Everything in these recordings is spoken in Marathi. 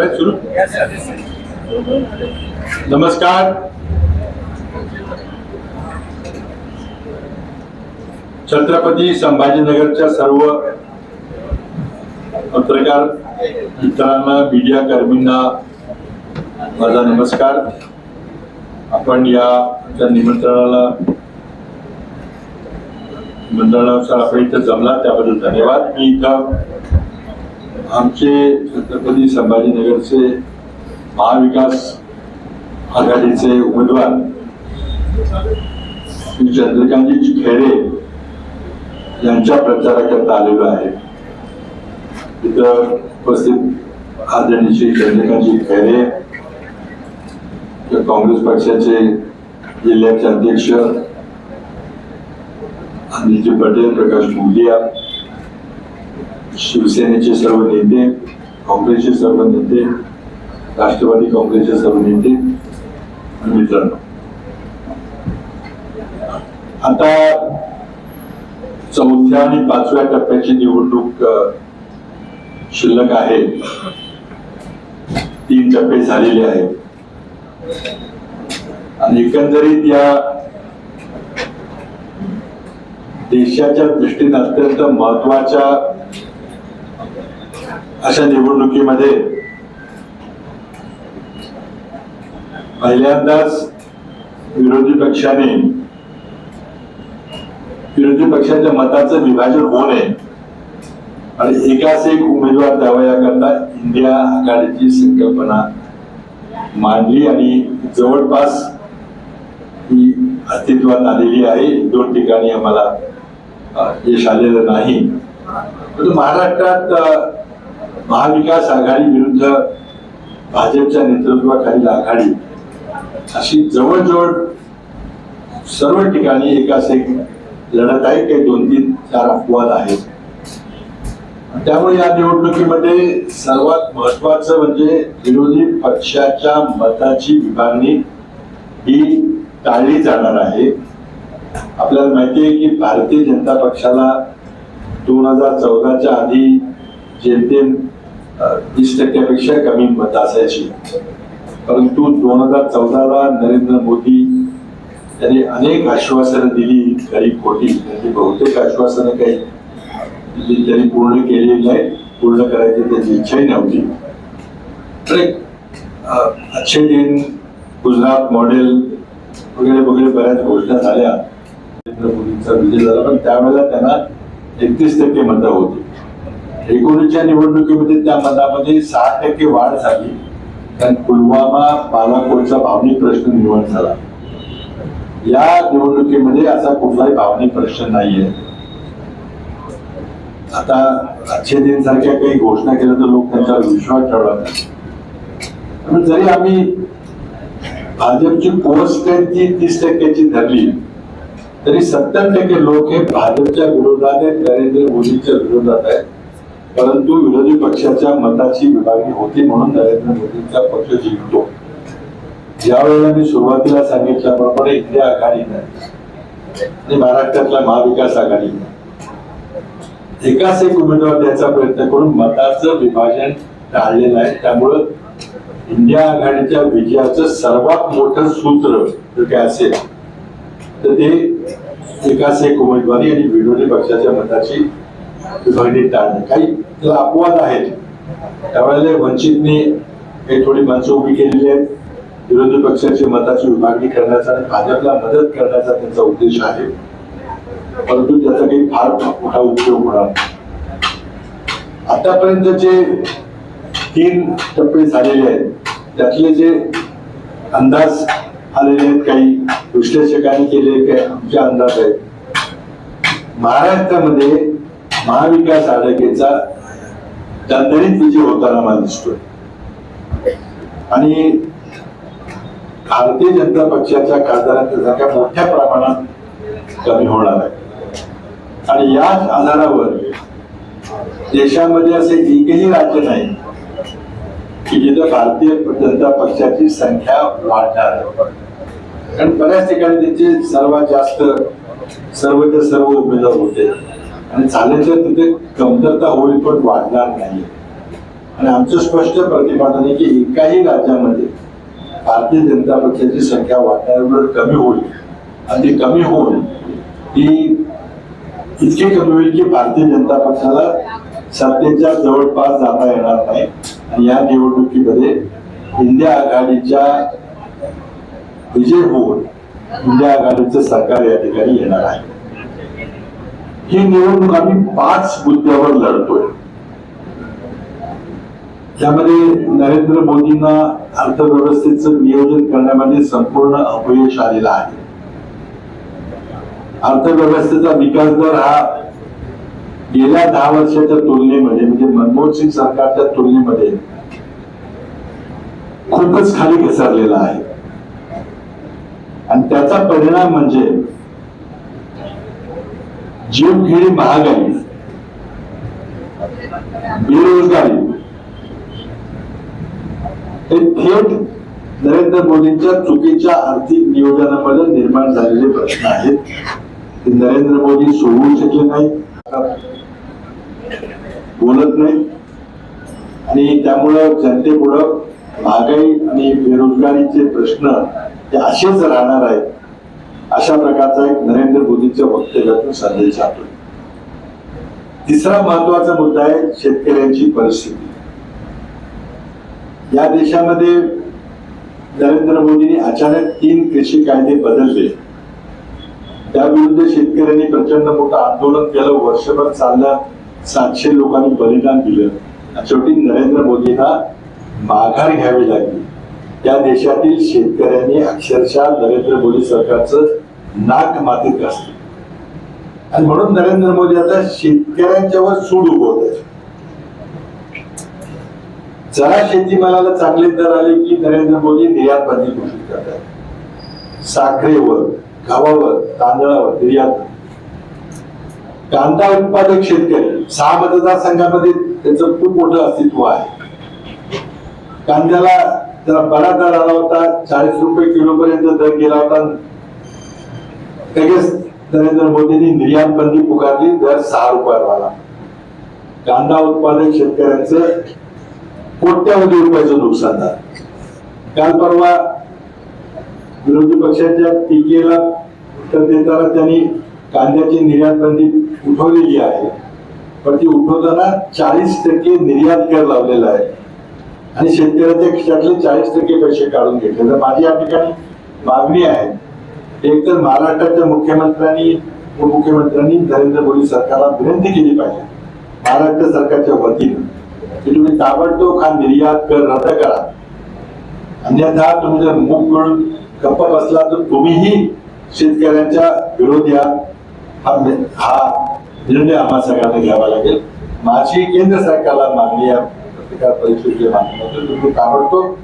करूया सुरू? नमस्कार. छत्रपती संभाजीनगरच्या सर्व पत्रकार मित्रांना मीडिया कर्मींना माझा नमस्कार. आपण या निमंत्रणाला निमंत्रणानुसार आपण इथं जमला त्याबद्दल धन्यवाद. मी इथं आमचे छत्रपती संभाजीनगरचे महाविकास आघाडीचे उमेदवार श्री चंद्रकांतजी खैरे यांच्या प्रचाराकरता आलेलो आहे. तिथं उपस्थित आदरणीय श्री चंद्रकांतजी खैरे काँग्रेस पक्षाचे जिल्ह्याचे अध्यक्ष अनिलजी पटेल प्रकाश मुंडिया शिवसेनेचे सर्व नेते काँग्रेसचे सर्व नेते राष्ट्रवादी काँग्रेसचे सर्व नेते मित्रांनो. आता चौथ्या आणि पाचव्या टप्प्याची निवडणूक शिल्लक आहे. तीन टप्पे झालेले आहेत. आणि एकंदरीत या देशाच्या दृष्टीने अत्यंत महत्त्वाच्या अशा निवडणुकीमध्ये पहिल्यांदाच विरोधी पक्षाने विरोधी पक्षाच्या मताचं विभाजन होऊ नये आणि एकाच एक उमेदवार द्यावा याकरता इंडिया आघाडीची संकल्पना मांडली आणि जवळपास ही अस्तित्वात आलेली आहे. दोन ठिकाणी आम्हाला यश आलेलं नाही. महाराष्ट्रात महाविकास आघाडी विरुद्ध भाजपच्या नेतृत्वाखालील आघाडी अशी जवळजवळ सर्व ठिकाणी एकाच एक लढत आहे काही दोन तीन चार अपवाद आहेत. त्यामुळे या निवडणुकीमध्ये सर्वात महत्वाचं म्हणजे विरोधी पक्षाच्या मताची विभागणी ही टाळली जाणार आहे. आपल्याला माहिती आहे की भारतीय जनता पक्षाला दोन हजार चौदाच्या आधी जेमतेम वीस टक्क्यापेक्षा कमी मत असायची परंतु दोन हजार चौदाला नरेंद्र मोदी त्यांनी अनेक आश्वासनं दिली काही खोटी त्यांची बहुतेक आश्वासनं काही त्यांनी पूर्ण केलेली नाही पूर्ण करायची त्याची इच्छाही नव्हती. अच्छे दिन गुजरात मॉडेल वगैरे वगैरे बऱ्याच घोषणा झाल्या. नरेंद्र मोदींचा विजय झाला पण त्यावेळेला त्यांना एकतीस टक्के मतं होती. एकोणीसच्या निवडणुकीमध्ये त्या मतामध्ये सहा टक्के वाढ झाली. कारण पुलवामा बालाकोटचा भावनिक प्रश्न निर्माण झाला. या निवडणुकीमध्ये असा कुठलाही भावनिक प्रश्न नाहीये. आता अच्छे दिन सारख्या काही घोषणा केल्या तर लोक त्यांच्यावर विश्वास ठेवला नाही. पण जरी आम्ही भाजपची पोस्ट स्ट्रेंथ तीस टक्क्याची धरली तरी सत्तर टक्के लोक हे भाजपच्या विरोधात आहेत नरेंद्र मोदीच्या विरोधात आहेत. परंतु विरोधी पक्षाच्या मताची विभागणी होती म्हणून नरेंद्र मोदींचा पक्ष जिंकतो. ज्यावेळेला मी सुरुवातीला सांगितल्याप्रमाणे इथल्या आघाडी नाही. आणि महाराष्ट्रातल्या महाविकास आघाडी नाही. एकाच एक उमेदवार द्यायचा प्रयत्न करून मताचं विभाजन टाळलेलं आहे त्यामुळं इंडिया आघाडीच्या विजयाचं सर्वात मोठं सूत्र जर काय असेल. तर ते एकाच एक उमेदवारी आणि विरोधी पक्षाच्या मताची विभागणी टाळणे. काही त्याला अपवाद आहेत. त्यावेळेला वंचितने काही थोडी माणसं उभी केलेली आहेत. विरोधी पक्षाची मताची विभागणी करण्याचा आणि भाजपला मदत करण्याचा त्यांचा उद्देश आहे. परंतु त्याचा काही फार मोठा उपयोग होणार आतापर्यंत जे तीन टप्पे झालेले आहेत त्यातले जे अंदाज आलेले आहेत काही विश्लेषकांनी केले काही आमचे अंदाज आहेत. महाराष्ट्रामध्ये महाविकास आघाडीचा दणदणीत विजय होताना मला दिसतोय. आणि भारतीय जनता पक्षाच्या खासदारांच्या संख्या मोठ्या प्रमाणात कमी होणार आहे. आणि याच आधारावर देशामध्ये असे एकही राज्य नाही की जिथं भारतीय जनता पक्षाची संख्या वाढणार आहे. कारण बऱ्याच ठिकाणी त्यांचे सर्वात जास्त सर्वच्या सर्व उमेदवार होते. आणि झाले तर तिथे कमतरता होईल पण वाढणार नाही आणि आमचं स्पष्ट प्रतिपादन आहे की एकाही राज्यामध्ये भारतीय जनता पक्षाची संख्या वाढणार कमी होईल. आणि ती कमी होऊन ती इतकी कमी होईल की भारतीय जनता पक्षाला सत्तेच्या जवळपास जाता येणार नाही. आणि या निवडणुकीमध्ये इंडिया आघाडीच्या विजय होऊन इंडिया आघाडीचं सरकार या ठिकाणी येणार आहे. ही निवडणूक आम्ही पाच मुद्द्यावर लढतोय. त्यामध्ये नरेंद्र मोदींना अर्थव्यवस्थेचं नियोजन करण्यामध्ये संपूर्ण अपयश आलेलं आहे. अर्थव्यवस्थेचा विकास दर हा गेल्या दहा वर्षाच्या तुलनेमध्ये म्हणजे मनमोहन सिंग सरकारच्या तुलनेमध्ये खूपच खाली घसरलेला आहे. आणि त्याचा परिणाम म्हणजे जीवघेणी महागाई बेरोजगारी. हे थेट नरेंद्र मोदींच्या चुकीच्या आर्थिक नियोजनामध्ये निर्माण झालेले प्रश्न आहेत. ते नरेंद्र मोदी सोडवू शकले नाही बोलत नाही आणि त्यामुळं जनतेपुढं महागाई आणि बेरोजगारीचे प्रश्न ते असेच राहणार आहेत. अशा प्रकारचा एक नरेंद्र मोदींच्या वक्तव्यातून संदेश जातो तिसरा महत्त्वाचा मुद्दा आहे शेतकऱ्यांची परिस्थिती. या देशामध्ये नरेंद्र मोदींनी अचानक तीन कृषी कायदे बदलले. त्याविरुद्ध शेतकऱ्यांनी प्रचंड मोठं आंदोलन केलं वर्षभर चाललं सातशे लोकांनी बलिदान दिलं. शेवटी नरेंद्र मोदींना माघार घ्यावी लागली. त्या देशातील शेतकऱ्यांनी अक्षरशः नरेंद्र मोदी सरकारचं नाक मातीत घासलं आणि म्हणून नरेंद्र मोदी आता शेतकऱ्यांच्यावर सूड उगवत आहे. जरा शेतीमालाला चांगले दर आले की नरेंद्र मोदी निर्यात बंदी घोषित करतात. साखरेवर गव्हावर तांदळावर निर्यात. कांदा उत्पादक शेतकरी सहा मतदारसंघामध्ये त्याचं खूप मोठं अस्तित्व आहे. कांद्याला त्याला बडा दर आला होता चाळीस रुपये किलो पर्यंत दर गेला होता. लगेच नरेंद्र मोदींनी निर्यात बंदी पुकारली दर सहा रुपयावर आला. कांदा उत्पादक शेतकऱ्यांचं कोट्यावधी रुपयाचं नुकसान झालं. काल परवा विरोधी पक्षाच्या टीकेला उत्तर देताना त्यांनी कांद्याची निर्यात बंदी उठवलेली आहे. पण ती उठवताना चाळीस टक्के निर्यात कर लावलेला आहे. आणि शेतकऱ्याचे खिशातले चाळीस टक्के पैसे काढून घेतले. तर माझी या ठिकाणी मागणी आहे एक तर महाराष्ट्राच्या मुख्यमंत्र्यांनी उपमुख्यमंत्र्यांनी नरेंद्र मोदी सरकारला विनंती केली पाहिजे. महाराष्ट्र सरकारच्या वतीनं. की तुम्ही ताबडतोब हा निर्यात कर रद्द करा. अन्यथा तुम्ही जर मुख मिळून गप्प बसला तर तुम्हीही शेतकऱ्यांच्या विरोधी हा हा निर्णय आम्हा सगळ्यांना घ्यावा लागेल. माझी केंद्र सरकारला मागणी आहे. पत्रकार परिषदेच्या माध्यमातून तो ताबडतोब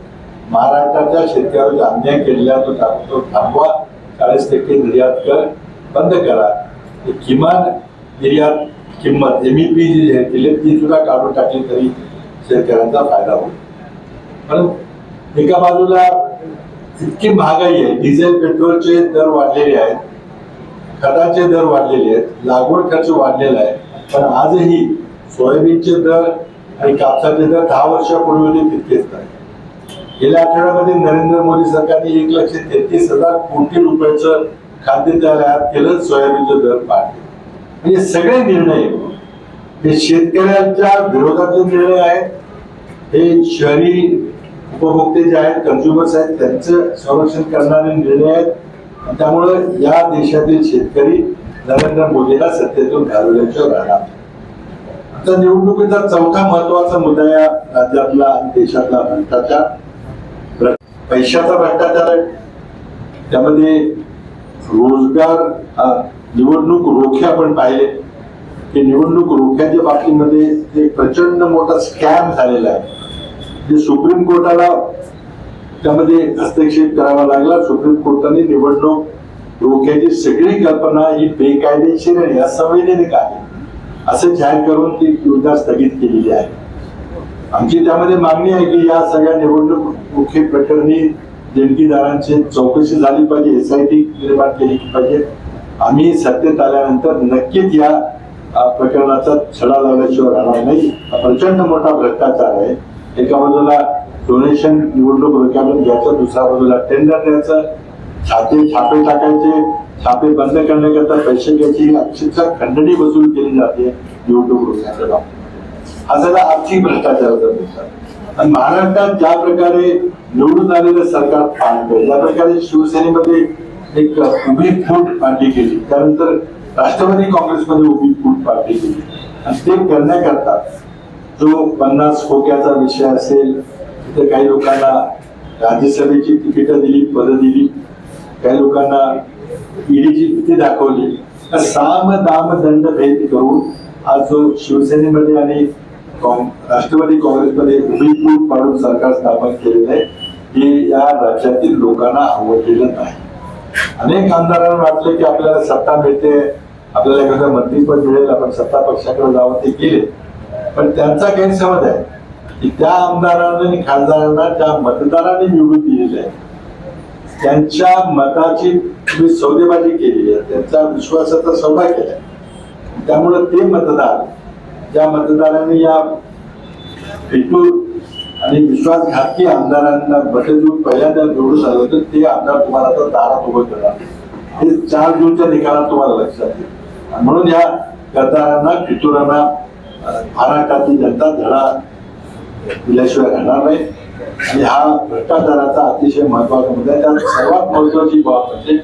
महाराष्ट्राच्या शेतकऱ्यावर अन्याय केलेला तो ताबडतोब थांबवा. चाळीस टक्के निर्यात कर बंद करा. किमान निर्यात किंमत एमईपी जी जाहीर केली आहे, ती सुद्धा काढून टाकली तरी शेतकऱ्यांचा फायदा होईल. पण एका बाजूला इतकी महागाई आहे डिझेल पेट्रोलचे दर वाढलेले आहेत खताचे दर वाढलेले आहेत लागवड खर्च वाढलेला आहे. पण आजही सोयाबीनचे दर आणि कापसाचे दर दहा वर्षापूर्वी तितकेच नाही गेल्या आठवड्यामध्ये नरेंद्र मोदी सरकारने एक लक्ष तेहतीस हजार कोटी रुपयाचं खाद्यतेल आयात केलं सोयाबीनचे दर पाडले म्हणजे सगळे निर्णय हे शेतकऱ्यांच्या विरोधातले निर्णय आहेत. हे शहरी उपभोक्ते जे आहेत कन्झ्युमर्स आहेत त्यांचं संरक्षण करणारे निर्णय आहेत. त्यामुळं या देशातील शेतकरी नरेंद्र मोदीला सत्तेतून घालवल्याशिवाय राहणार. नाही. आता निवडणुकीचा चौथा महत्त्वाचा मुद्दा या राज्यातला देशातला भ्रष्टाचार. पैशाचा भ्रष्टाचार आहे. त्यामध्ये रोजगार निवडणूक रोखे आपण पाहिले. की निवडणूक रोख्याच्या बाबतीमध्ये एक प्रचंड मोठा स्कॅम झालेला आहे. जे सुप्रीम कोर्टाला त्यामध्ये हस्तक्षेप करावा लागला. सुप्रीम कोर्टाने निवडणूक रोख्याची सगळी कल्पना ही बेकायदेशीर आणि असंवैधानिक आहे. असं जाहीर करून ती योजना स्थगित केलेली आहे. आमची त्यामध्ये मागणी आहे की या सगळ्या निवडणूक मुख्य प्रकरणी देणगीदारांची चौकशी झाली पाहिजे एस आय टी निर्माण केली पाहिजे. आम्ही सत्तेत आल्यानंतर नक्कीच या प्रकरणाचा छडा लावल्याशिवाय राहणार नाही. हा प्रचंड मोठा भ्रष्टाचार आहे. एका बाजूला डोनेशन निवडणूक रोख्यातून घ्यायचं दुसऱ्या बाजूला टेंडर द्यायचं छाते छापे टाकायचे छापे बंद करण्याकरता पैसे घ्यायची अक्षरशः खंडणी वसूल केली जाते निवडणूक हा सगळा आर्थिक भ्रष्टाचाराचा मुद्दा आणि महाराष्ट्रात ज्या प्रकारे निवडून आलेलं सरकार पाडलं ज्या प्रकारे शिवसेनेमध्ये एक उभी फूट मांडली गेली त्यानंतर राष्ट्रवादी काँग्रेसमध्ये उभी फूट मांडली गेली आणि ते करण्याकरता जो पन्नास खोक्याचा विषय असेल तिथे काही लोकांना राज्यसभेची तिकीटं दिली पदं दिली काही लोकांना ईडीची भीती दाखवली. तर साम दाम दंड भेद करून आज जो शिवसेनेमध्ये आणि राष्ट्रवादी काँग्रेसमध्ये उभी फूट पाडून सरकार स्थापन केलेलं आहे हे या राज्यातील लोकांना आवडलेलं नाही. अनेक आमदारांना वाटलं की आपल्याला सत्ता मिळते आपल्याला एखादं मंत्रीपद मिळेल आपण सत्ता पक्षाकडे जावं ते गेले पण त्यांचा गैरसमज आहे की त्या आमदारांना आणि खासदारांना त्या मतदारांनी निवडून दिलेलं आहे त्यांच्या मताची तुम्ही सौदेबाजी केली आहे. त्यांचा विश्वासाचा सौदा केला त्यामुळं ते मतदार ज्या मतदारांनी या फिटूर आणि विश्वासघातकी आमदारांना बटेजून पहिल्यांदा निवडून आलं होतं ते आमदार तुम्हाला आता दारात उभं करणार. हे चार जूनच्या निकालात तुम्हाला लक्षात येईल. म्हणून या गद्दारांना फितुरांना अं, महाराष्ट्रातील जनता धडा दिल्याशिवाय राहणार नाही. आणि हा भ्रष्टाचाराचा अतिशय महत्त्वाचा मुद्दा आहे. त्यात सर्वात महत्वाची बाब म्हणजे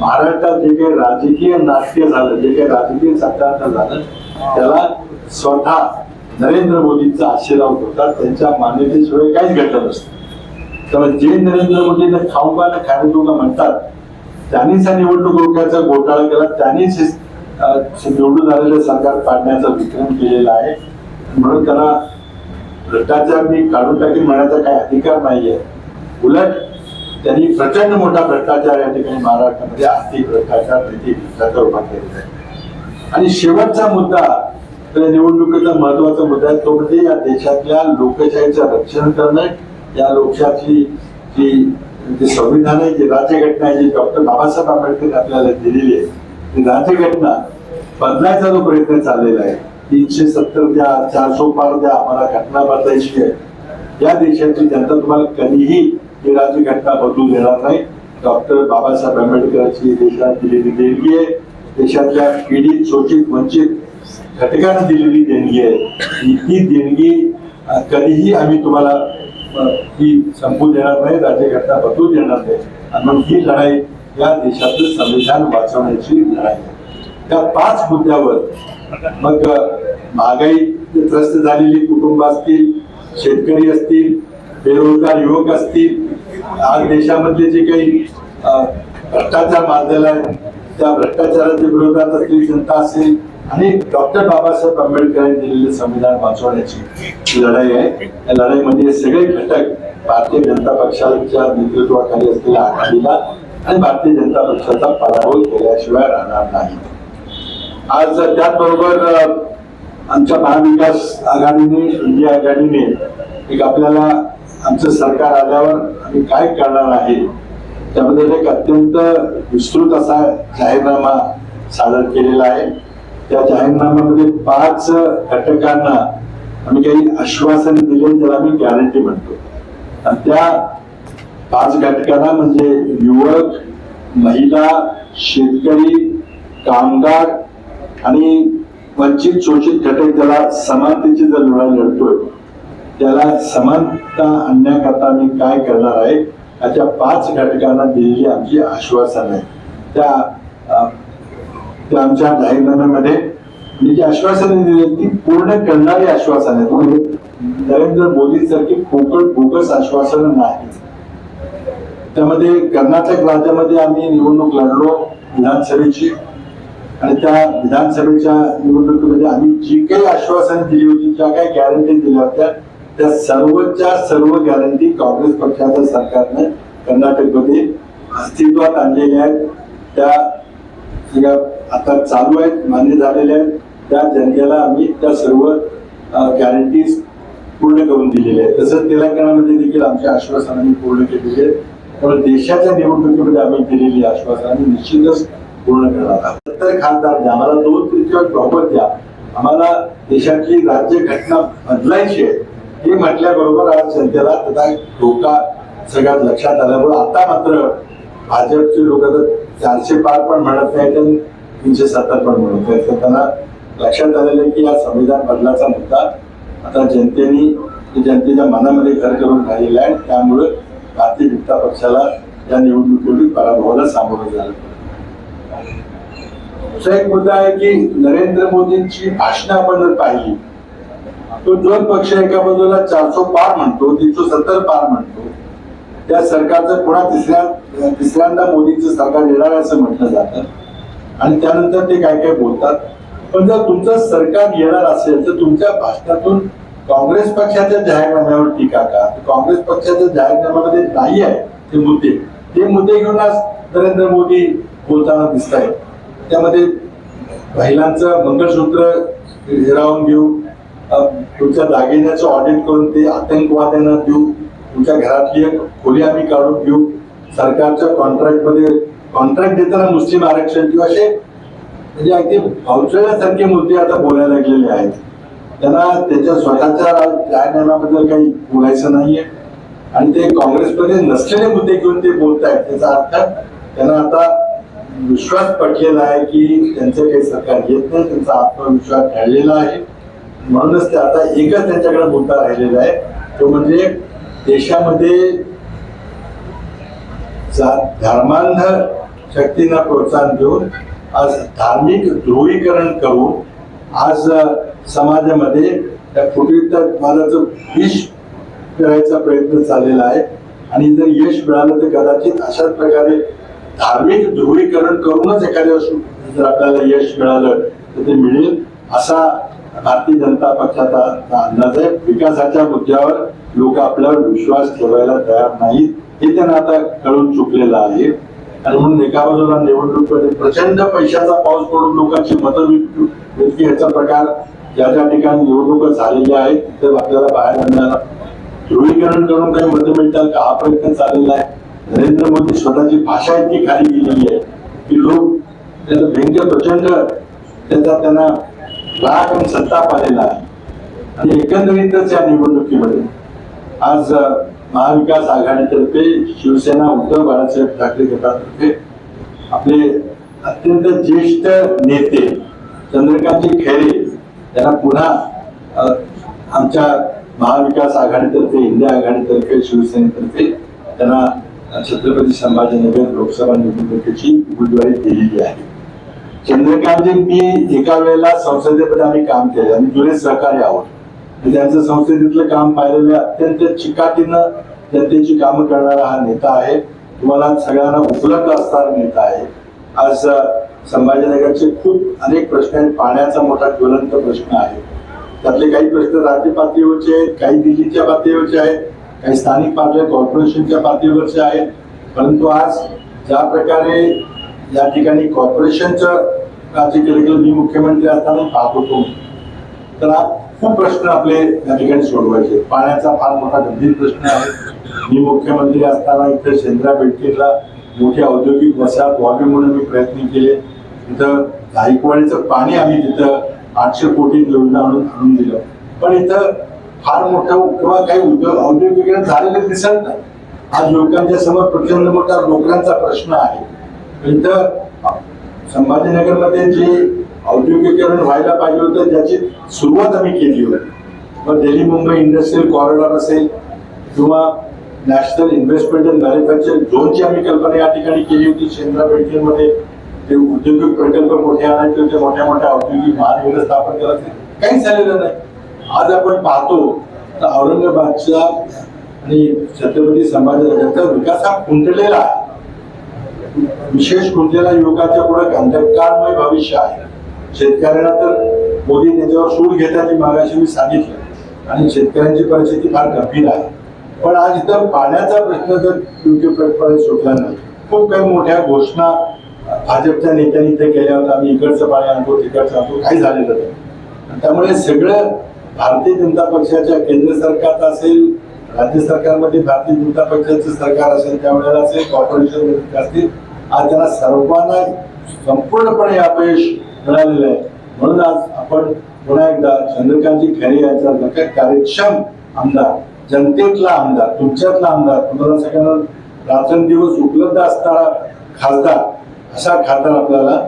महाराष्ट्रात जे काही राजकीय नाट्य झालं जे काही राजकीय सत्तांतर झालं त्याला स्वतः नरेंद्र मोदींचा आशीर्वाद होता. त्यांच्या मान्यतेशिवाय काहीच घडलं नसतं. त्यामुळे जे नरेंद्र मोदींना खाऊ का ना खाणे म्हणतात त्यांनीच हा निवडणूक रोख्याचा घोटाळा केला त्यांनीच निवडून आलेलं सरकार पाडण्याचा विक्रम केलेला आहे. म्हणून त्यांना भ्रष्टाचार मी काढून टाकी म्हणायचा काही अधिकार नाहीये. उलट त्यांनी प्रचंड मोठा भ्रष्टाचार या ठिकाणी महाराष्ट्रामध्ये आर्थिक भ्रष्टाचार नैतिक भ्रष्टाचार उभा केलेला आहे. आणि शेवटचा मुद्दा तर निवडणुकीचा महत्त्वाचा मुद्दा आहे तो म्हणजे या देशातल्या लोकशाहीचं रक्षण करणं. या लोकशाहीची जी जे संविधान आहे जी राज्यघटना आहे जी डॉक्टर बाबासाहेब आंबेडकर आपल्याला दिलेली आहे ती राज्यघटना बदलायचा जो प्रयत्न चाललेला आहे तीनशे सत्तर द्या चारशे पार द्या आम्हाला घटना बदलायची आहे. या देशाची जनता तुम्हाला कधीही ही राज्यघटना बदलू देणार नाही. डॉक्टर बाबासाहेब आंबेडकरांची देशाला दिलेली देणगी आहे. देशातल्या पीडित शोषित वंचित घटकांना दिलेली देणगी आहे. ही ती देणगी कधीही आम्ही तुम्हाला ही संपू देणार नाही राज्यघटना बदलू देणार नाही. आणि मग ही लढाई या देशाचं संविधान वाचवण्याची लढाई त्या पाच मुद्द्यावर मग महागाई त्रस्त झालेली कुटुंब असतील शेतकरी असतील बेरोजगार युवक असतील आज देशामधले जे काही भ्रष्टाचार माजलेला आहे त्या भ्रष्टाचाराच्या विरोधात असलेली जनता असेल आणि डॉक्टर बाबासाहेब आंबेडकरांनी दिलेले संविधान वाचवण्याची लढाई आहे या लढाईमध्ये म्हणजे सगळे घटक भारतीय जनता पक्षाच्या नेतृत्वाखाली असलेल्या आघाडीला आणि भारतीय जनता पक्षाचा पराभव केल्याशिवाय राहणार नाही. आज त्याचबरोबर आमच्या महाविकास आघाडीने इंडिया आघाडीने एक आपल्याला आमचं सरकार आल्यावर आम्ही काय करणार आहे त्याबद्दल एक अत्यंत विस्तृत असा जाहीरनामा सादर केलेला आहे. त्या जाहीरनाम्यामध्ये पाच घटकांना आम्ही काही आश्वासन दिले त्याला आम्ही गॅरंटी म्हणतो. आणि त्या पाच घटकांना म्हणजे युवक महिला शेतकरी कामगार आणि वंचित शोषित घटक ज्याला समानतेची जर लढाई लढतोय त्याला समानता आणण्याकरता आम्ही काय करणार आहे अशा पाच घटकांना दिलेली आमची आश्वासन आहे त्या त्या आमच्या जाहीरनाम्यामध्ये मी जी आश्वासने दिली ती पूर्ण करणारी आश्वासन आहे म्हणजे नरेंद्र मोदी सारखी फोकट बोगस आश्वासन नाही. त्यामध्ये कर्नाटक राज्यामध्ये आम्ही निवडणूक लढलो विधानसभेची. आणि त्या विधानसभेच्या निवडणुकीमध्ये आम्ही जी काही आश्वासन दिली होती ज्या काही गॅरंटी दिल्या होत्या त्या सर्वच्या सर्व गॅरंटी काँग्रेस पक्षाच्या सरकारने कर्नाटकमध्ये अस्तित्वात आणलेल्या आहेत. त्या सगळ्या आता चालू आहेत मान्य झालेल्या आहेत त्या जनतेला आम्ही त्या सर्व गॅरंटीज पूर्ण करून दिलेल्या आहेत. तसंच तेलंगणामध्ये देखील आमच्या आश्वासन आम्ही पूर्ण केलेले आहेत. त्यामुळे देशाच्या निवडणुकीमध्ये आम्ही दिलेली आश्वासन आम्ही निश्चितच पूर्ण करणार सत्तर खासदार द्या आम्हाला दोन तृतीयांश बहुमत द्या. आम्हाला देशाची राज्य घटना बदलायची आहे. हे म्हटल्याबरोबर आज जनतेला त्याचा धोका सगळ्यात लक्षात आल्यामुळे आता मात्र भाजपचे लोक तर चारशे पार पण म्हणत नाहीत आणि तीनशे सत्तर पण म्हणत नाहीत. तर त्यांना लक्षात आलेलं आहे की या संविधान बदलाचा मुद्दा आता जनतेने जनतेच्या मनामध्ये घर करून राहिलेला आहे. त्यामुळे भारतीय जनता पक्षाला या निवडणुकीवरील पराभवाला सामोरं झालं दुसरा एक मुद्दा आहे की नरेंद्र मोदींची भाषणं आपण जर पाहिली तो दोन पक्ष एका बाजूला चारशे पार म्हणतो तीनशे सत्तर पार म्हणतो. त्या सरकारचं पुन्हा तिसऱ्या तिसऱ्यांदा मोदींचं सरकार येणार आहे असं म्हटलं जातं. आणि त्यानंतर ते काय काय बोलतात. पण जर तुमचं सरकार येणार असेल तर तुमच्या भाषणातून काँग्रेस पक्षाच्या जाहीरनाम्यावर टीका का काँग्रेस पक्षाच्या जाहीरनाम्यामध्ये नाही आहे ते मुद्दे. ते मुद्दे घेऊन आज नरेंद्र मोदी बोलताना दिसत आहेत त्यामध्ये महिलांचं मंगळसूत्र हिरावून घेऊ तुमच्या दागिन्याचं ऑडिट करून ते आतंकवाद्यांना देऊ तुमच्या घरातली एक खोली आम्ही काढून घेऊ सरकारच्या कॉन्ट्रॅक्टमध्ये कॉन्ट्रॅक्ट देताना मुस्लिम आरक्षण किंवा असे म्हणजे अगदी पावसाळ्यासारखे मुद्दे आता बोलायला लागलेले आहेत. त्यांना त्याच्या स्वतःच्या जाहीरनाम्याबद्दल काही बोलायचं नाहीये. आणि ते काँग्रेसमध्ये नसलेले मुद्दे घेऊन ते बोलत आहेत त्याचा अर्थ त्यांना आता विश्वास पटलेला आहे की त्यांचं काही सरकार येत नाही त्यांचा आत्मविश्वास ठरलेला आहे. म्हणूनच ते आता एकच त्यांच्याकडे मुद्दा राहिलेला आहे. तो म्हणजे देशामध्ये धर्मांध शक्तींना प्रोत्साहन देऊन आज धार्मिक ध्रुवीकरण करून आज समाजामध्ये त्या फुटीरवादाचं विष करायचा प्रयत्न चाललेला आहे. आणि जर यश मिळालं तर कदाचित अशाच प्रकारे धार्मिक ध्रुवीकरण करूनच एखाद्या जर आपल्याला यश मिळालं तर ते मिळेल असा भारतीय जनता पक्षाचा अंदाज आहे. विकासाच्या मुद्द्यावर लोक आपल्यावर विश्वास ठेवायला तयार नाहीत. हे त्यांना आता कळून चुकलेलं आहे. आणि म्हणून एका बाजूला निवडणूक प्रचंड पैशाचा पाऊस पडून लोकांची मतं व्यक्ती ह्याचा प्रकार ज्या ज्या ठिकाणी निवडणुका झालेल्या आहेत तिथे आपल्याला बाहेर आणणार ध्रुवीकरण करून काही मतं मिळतात का? हा प्रयत्न चाललेला आहे. नरेंद्र मोदी स्वतःची भाषा इतकी खाली गेलेली आहे की लोक त्याचा भयंकर प्रचंड त्याचा त्यांना राग आणि संताप आलेला आहे. आणि एकंदरीतच या निवडणुकीमध्ये आज महाविकास आघाडीतर्फे शिवसेना उद्धव बाळासाहेब ठाकरे गटातर्फे आपले अत्यंत ज्येष्ठ नेते चंद्रकांतजी खैरे यांना पुन्हा आमच्या महाविकास आघाडीतर्फे इंडिया आघाडीतर्फे शिवसेनेतर्फे त्यांना छत्रपती संभाजीनगर लोकसभा निवडणुकीची उमेदवारी दिलेली आहे. चंद्रकांतजी मी एका वेळेला संसदेमध्ये आम्ही काम केले. आम्ही जुने सहकारी आहोत. त्यांचं संसदेतलं काम पाहिलेलं अत्यंत चिकाटीनं जनतेची कामं करणारा हा नेता आहे. तुम्हाला सगळ्यांना उपलब्ध असणारा नेता आहे. आज संभाजीनगरचे खूप अनेक प्रश्न आहेत. पाण्याचा मोठा ज्वलंत प्रश्न आहे. त्यातले काही प्रश्न राज्य पातळीवरचे आहेत काही दिल्लीच्या पातळीवरचे आहेत. काही स्थानिक पातळी कॉर्पोरेशनच्या पातळीवरचे आहेत. परंतु आज ज्या प्रकारे या ठिकाणी कॉर्पोरेशनचं राज्य केलं गेलं मी मुख्यमंत्री असताना पाहत होतो तर आज खूप प्रश्न आपले या ठिकाणी सोडवायचे पाण्याचा फार मोठा गंभीर प्रश्न आहे. मी मुख्यमंत्री असताना इथं शेंद्रा बेटकेला मोठी औद्योगिक वसाहत व्हावी म्हणून मी प्रयत्न केले. तिथं गायकवाडीचं पाणी आम्ही तिथं आठशे कोटी योजना आणून आणून दिलं. पण इथं फार मोठं किंवा काही उद्योग औद्योगिकरण झालेलं दिसत नाही. आज लोकांच्या समोर प्रचंड मोठा नोकऱ्यांचा प्रश्न आहे. इथं संभाजीनगरमध्ये जे औद्योगिकरण व्हायला पाहिजे होतं ज्याची सुरुवात आम्ही केली होती. मग दिल्ली मुंबई इंडस्ट्रियल कॉरिडॉर असेल किंवा नॅशनल इन्व्हेस्टमेंट अँड मॅन्युफॅक्चरिंग झोनची आम्ही कल्पना या ठिकाणी केली होती. शेंद्रा बेटकीमध्ये ते औद्योगिक प्रकल्प मोठे आणायचे होते मोठ्या मोठ्या औद्योगिक महानगर स्थापन करायचे. काही झालेलं नाही. आज आपण पाहतो तर औरंगाबादच्या आणि छत्रपती संभाजीनगरचा विकास हा खुंटलेला आहे. विशेष खुंटलेला युवकाच्या पुढे अंधकारमय भविष्य आहे. शेतकऱ्यांना तर मोदी त्याच्यावर सूड घेतात मागाशी मी सांगितलं. आणि शेतकऱ्यांची परिस्थिती फार गंभीर आहे. पण आज इथं पाण्याचा प्रश्न जर योग्य प्रकारे सुटला नाही. खूप काही मोठ्या घोषणा भाजपच्या नेत्यांनी इथे केल्या होत्या. आम्ही इकडचं पाणी आणतो तिकडचं आणतो. काही झालेलं नाही. त्यामुळे सगळं भारतीय जनता पक्षाच्या केंद्र सरकारचा असेल राज्य सरकारमध्ये भारतीय जनता पक्षाचं सरकार असेल त्यावेळेला असेल कॉर्पोरेशन असतील आज त्यांना सर्वांना संपूर्णपणे अपयश मिळालेलं आहे. म्हणून आज आपण पुन्हा एकदा चंद्रकांतजी खैरे यांचा नक्की कार्यक्षम आमदार जनतेतला आमदार तुमच्यातला आमदार तुम्हाला सगळ्यांना रात्रंदिवस उपलब्ध असणारा खासदार असा खासदार आपल्याला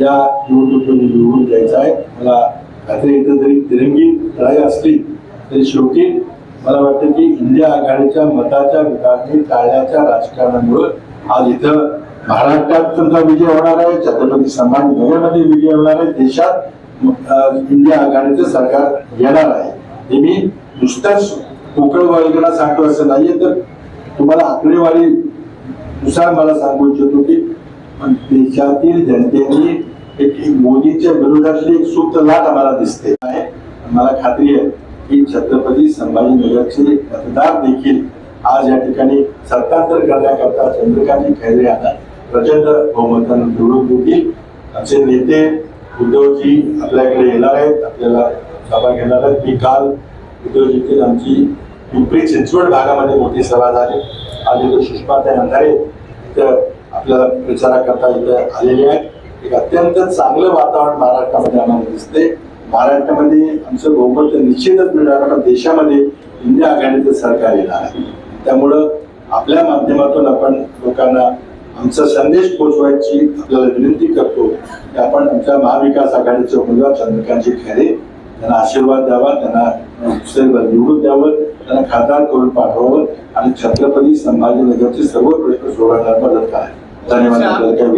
या निवडणुकीमध्ये निवडून द्यायचा आहे. मला आता इथं जरी तिरंगी लढाई असली तरी शेवटी मला वाटतं की इंडिया आघाडीच्या मताच्या विभागणी टाळण्याच्या राजकारणामुळं आज इथं महाराष्ट्रात तुमचा विजय होणार आहे छत्रपती संभाजीनगरमध्ये विजय होणार आहे देशात इंडिया आघाडीचं सरकार येणार आहे. हे मी नुसत्याच पोकळ वर्गाला सांगतो असं नाहीये तर तुम्हाला आकडेवारी नुसार मला सांगू इच्छितो की पण देशातील जनतेने एक एक मोदीच्या विरोधातली एक सुप्त लाट आम्हाला दिसते. आहे. मला खात्री आहे की छत्रपती संभाजीनगरचे मतदार देखील आज या ठिकाणी सत्तांतर करण्याकरता चंद्रकांत खैरे यांना प्रचंड बहुमतानं निवडून देतील. आमचे नेते उद्धवजी आपल्याकडे येणार आहेत. आपल्याला सभा घेणार आहेत. मी काल उद्धवजीतील आमची पिंपरी चिंचवड भागामध्ये मोठी सभा झाली. आज इथं सुषमाताई अंधारे इथं आपल्याला प्रचाराकरता इथं आलेले आहेत. एक अत्यंत चांगलं वातावरण महाराष्ट्रामध्ये आम्हाला दिसते महाराष्ट्रामध्ये आमचं बहुमत निश्चितच मिळणार पण देशामध्ये इंडिया आघाडीचं सरकार येणार आहे. त्यामुळं आपल्या माध्यमातून आपण लोकांना आमचा संदेश पोहोचवायची आपल्याला विनंती करतो की आपण आमच्या महाविकास आघाडीचे उमेदवार चंद्रकांतजी खैरे त्यांना आशीर्वाद द्यावा त्यांना निवडून द्यावं त्यांना खासदार करून पाठवावं आणि छत्रपती संभाजीनगरचे सर्व प्रश्न सोडवण्यात मदत करावी. धन्यवाद. विचार